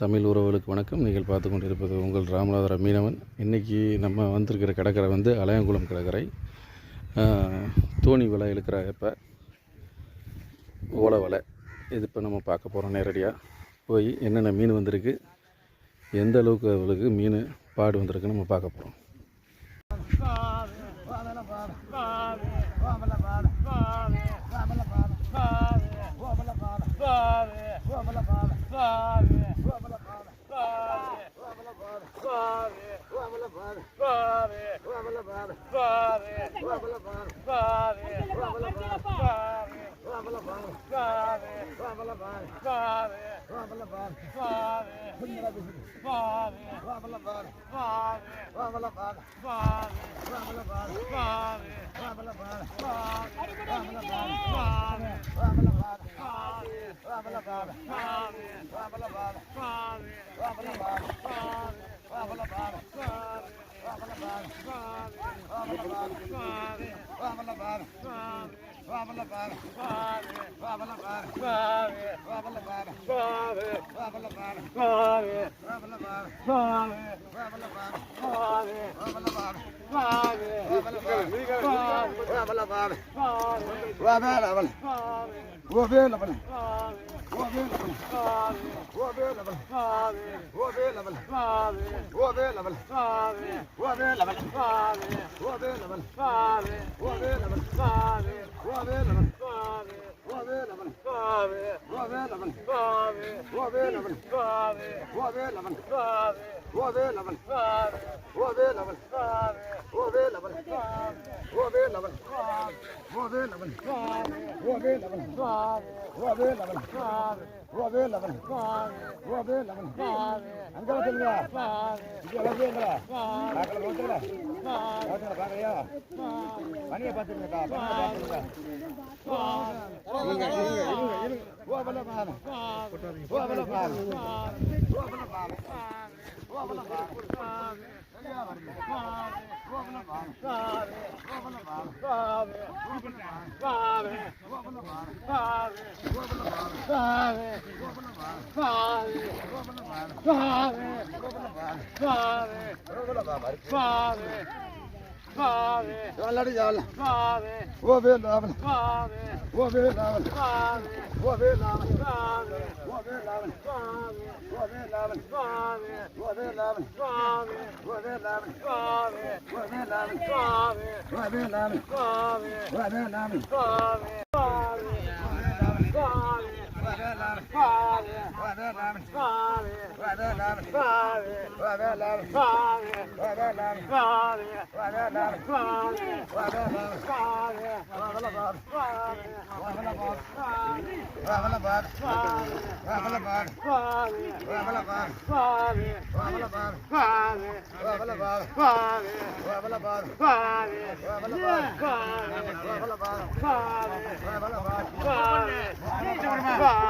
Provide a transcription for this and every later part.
தமிழ் உறவுகளுக்கு வணக்கம் நீங்கள் பார்த்து கொண்டிருப்பது உங்கள் ராமநாதர மீனவன் இன்றைக்கி நம்ம வந்திருக்கிற கடற்கரை வந்து அலையங்குளம் கடற்கரை தோணி வலை இழுக்கிற இப்போ ஓலை வலை இது இப்போ நம்ம பார்க்க போகிறோம் நேரடியாக போய் என்னென்ன மீன் வந்திருக்கு எந்த அளவுக்கு அவளுக்கு மீன் பாடு வந்திருக்குன்னு நம்ம பார்க்க போகிறோம் பாவே Bobby, هو هو ஓவே லவன் ஓவே லவன் அங்க வந்துங்களா இது வந்துங்களா பாக்கல வந்துங்களா வந்துங்களா பாக்கலையா மணியை பாத்துருங்கக்கா பாத்துருங்க இருங்க இருங்க இருங்க இருங்க ஓ பல்ல பாரு ஓ பல்ல பாரு ஓ பல்ல பாரு ஓ பல்ல பாரு Father. Lari jala. Wa ve lavan. Wa ve lavan. Wa ve lavan. Wa ve lavan. Wa ve lavan. Wa ve lavan. Wa ve lavan. Wa ve lavan. Wa ve lavan. Wa ve lavan. Wa ve. பாரு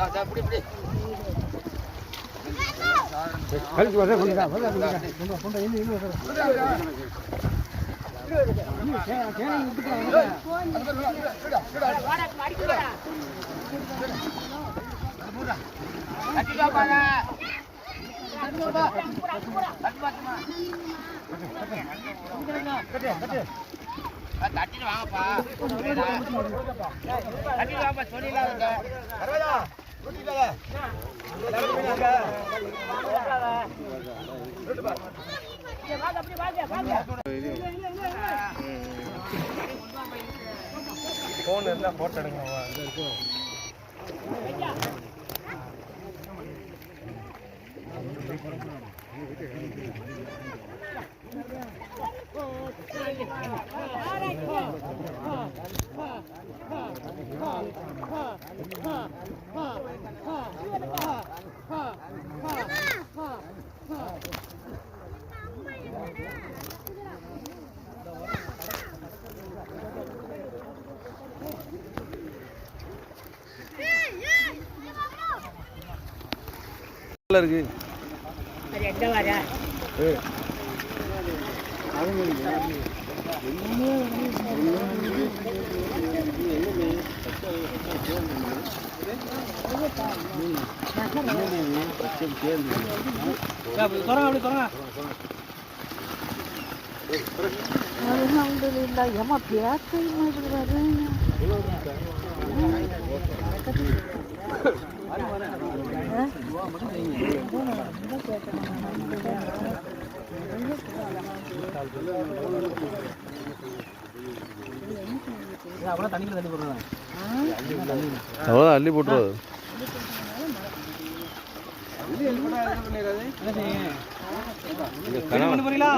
dah dah boleh boleh கழிச்சு வர கொண்டா வர கொண்டா கொண்டா கொண்டா இனி வாங்கப்பா தட்டிட்டு வாங்கப்பா சொல்லி போன் இருந்தா போட்டோ எடுங்க Ha ha ha ha ha ha அப்படி தொடங்க அல்ஹம்துலில்லாஹ் ஏமா பேச மாட்டேங்கிறாரு அவ்வளோ தண்ணிக்குள்ள அவ்வளோதான் அள்ளி போட்டுருவாது என்ன செய்யுங்க பண்ண போறீங்களா?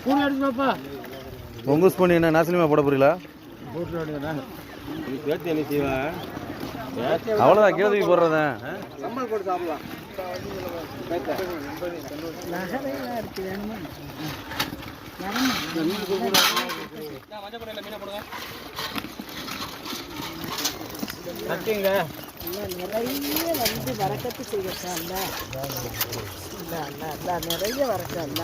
பூனை அடிச்சு பாப்பா பொங்கஸ் பண்ணி என்ன நாசலிமா போட போறீங்களா? அவ்வளோதான் கீழே தூக்கி போடுறதேன் சம்பளம் போட்டு சாப்பிடலாம். கட்டிங்க. நிறைய வந்து வரக்கத்து செய்யட்டா இல்ல இல்ல இல்ல நிறைய வரக்கா இல்ல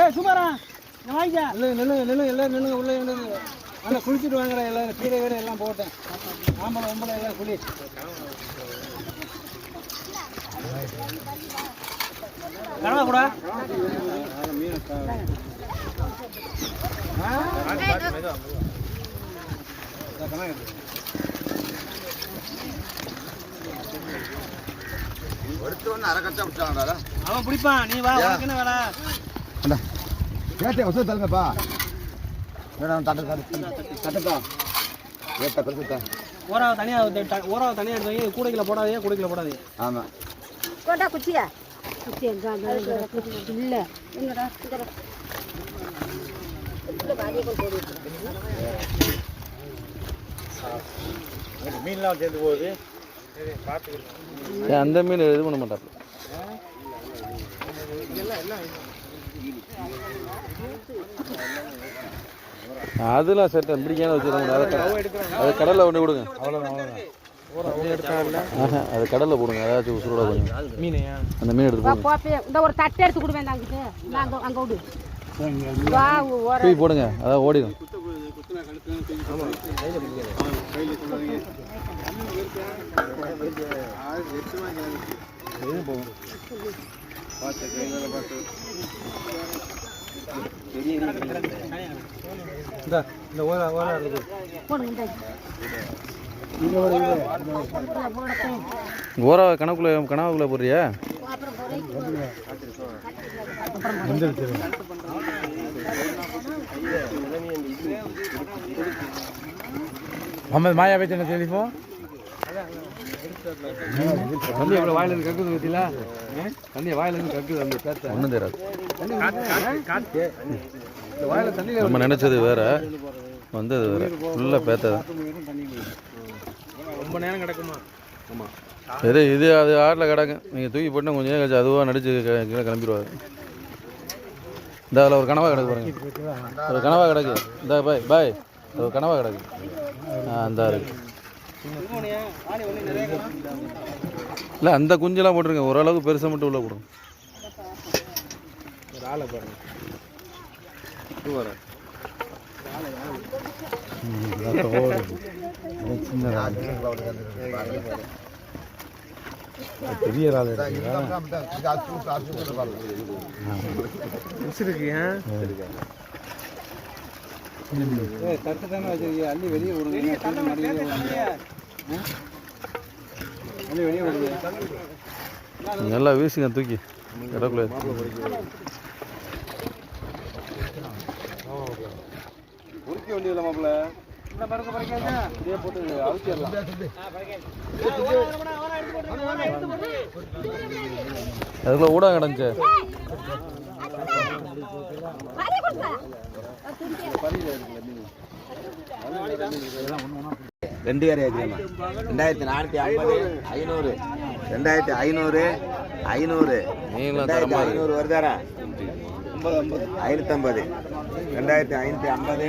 ஏய் சுமாரா நான் வாங்கிக்க இல்லை நில்லுங்க நில்லுங்க நில்லுங்க உள்ளே நில்லுங்க நல்லா. குளிச்சுட்டு வாங்குறேன் எல்லாம் கீரை வீரை எல்லாம் போட்டேன். ஆம்பளை ஒம்பளை எல்லாம் குளி. கனவா கூட? அவன் பிடிப்பான். நீ வா உனக்கு என்ன வேலை? கேட்டே வசதி தருங்கப்பா வேணாம் தட்டு தட்டு தட்டுப்பா. ஓராவை தனியாக ஓராவை தனியாக எடுத்து வை, கூடைக்குள்ள போடாதே கூடைக்குள்ள போடாதே. ஆமாம் கொண்டா குச்சியா? இல்ல என்னடா இங்கடா மீன்லாம் சேர்ந்து போகுது ஏன் அந்த மீன் இது பண்ண மாட்டாப்ல அதெல்லாம் செட்டை பிடிக்காம வச்சுருங்க அதை கடலில் கொண்டு விடுங்க ஆஹா, அதை கடலில் போடுங்க ஏதாச்சும் உசுரோட கொஞ்சம் மீனையா? அந்த மீன் எடுத்து போடுங்க. இந்த ஒரு தட்டை எடுத்து கொடுவேன் அங்க அங்க விடு. வா ஓர. தூக்கி போடுங்க அதான் ஓடிடும். இந்த ஓரா ஓரா இருக்குது ஓரா கணக்குள்ள கனவுக்குள்ளே போடுறியா முகமது மாயா பேச்சு என்ன டெலிஃபோன் தண்ணி எவ்வளோ வாயில இருந்து கக்குது பத்தியில தண்ணி வாயில இருந்து கக்குது அந்த பேத்த ஒன்றும் தெரியாது. இந்த வாயில தண்ணி நம்ம நினச்சது வேற வந்தது வேற. ஃபுல்லாக பேத்ததான் ரொம்ப நேரம் கிடக்குமா? ஆமா. இது இது அது ஆட்டில் கிடக்கும் நீங்கள் தூக்கி போட்டால் கொஞ்சம் நேரம் கழிச்சு அதுவாக நடிச்சு கீழே கிளம்பிடுவாரு. இந்த அதில் ஒரு கனவா கிடக்கு பாருங்க. ஒரு கனவா கிடக்கு. இந்த பாய் பாய். அது ஒரு கனவா கிடக்கு. ஆ அந்த இருக்கு இல்லை அந்த குஞ்செல்லாம் போட்டுருங்க. ஓரளவுக்கு பெருசாக மட்டும் உள்ள போடுங்க. ஒரு ஆளை பாருங்க. பெரிய ஆள் இருக்கு தட்டு தானே வச்சிருக்கீங்க அள்ளி வெளியே விடுங்க அள்ளி வெளியே விடுங்க வெளியே விடுங்க நல்லா வீசுங்க தூக்கி. இடக்குள்ள உருக்க வேண்டியதில்ல மாப்பிள்ள. அதுக்குள்ள ஊடகம் கிடந்துச்சு. ரெண்டு பேர் ஏற்றிக்கலாமா ரெண்டாயிரத்தி நானூற்றி ஐம்பது ஐநூறு. ரெண்டாயிரத்தி ஐநூறு ஐநூறு. ரெண்டாயிரத்தி தரமா இருக்கு. ஐநூறு வருதாரா? ஐநூற்றம்பது ரெண்டாயிரத்தி ஐநூற்றி ஐம்பது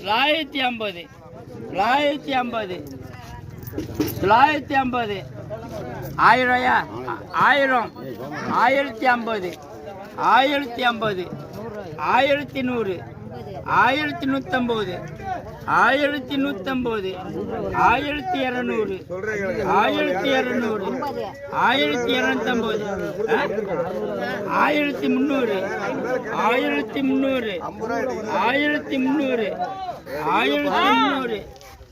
தொள்ளாயிரத்தி ஐம்பது. தொள்ளாயிரத்தி ஐம்பது. தொள்ளாயிரத்தி ஐம்பது. ஆயிரம்யா ஆயிரம். ஆயிரத்தி ஐம்பது. ஆயிரத்தி ஐம்பது. ஆயிரத்தி நூறு. ஆயிரத்தி நூற்றம்பது ஆயிரத்தி நூற்றம்பது ஆயிரத்தி இரநூறு ஆயிரத்தி இரநூறு ஆயிரத்தி இரநூத்தம்பது ஆயிரத்தி முந்நூறு ஆயிரத்தி முந்நூறு ஆயிரத்தி முந்நூறு ஆயிரத்தி முந்நூறு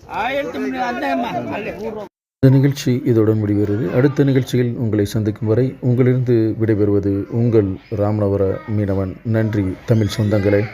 ஆயிரத்தி முந்நூறு. இந்த நிகழ்ச்சி இதோடன் முடிகிறது. அடுத்த நிகழ்ச்சியில் உங்களை சந்திக்கும் வரை உங்களிருந்து விடைபெறுவது உங்கள் ராமநவர மீனவன். நன்றி தமிழ் சொந்தங்களே.